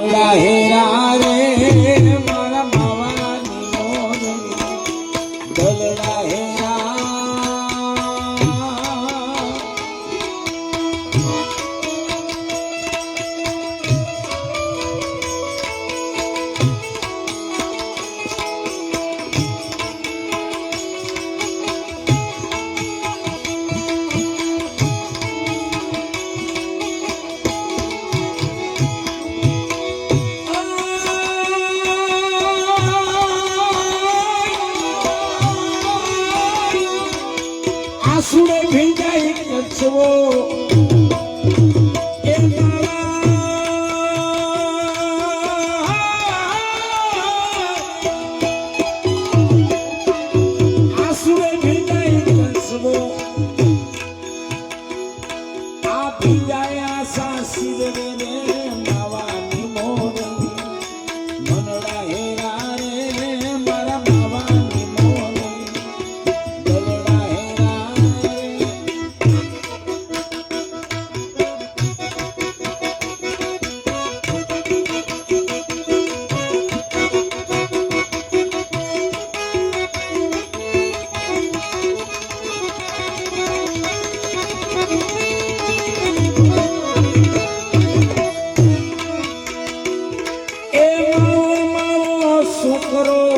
Allahu સુર ભીંજાઈ કચ્છવો આ પીજાયા સાસી રે করো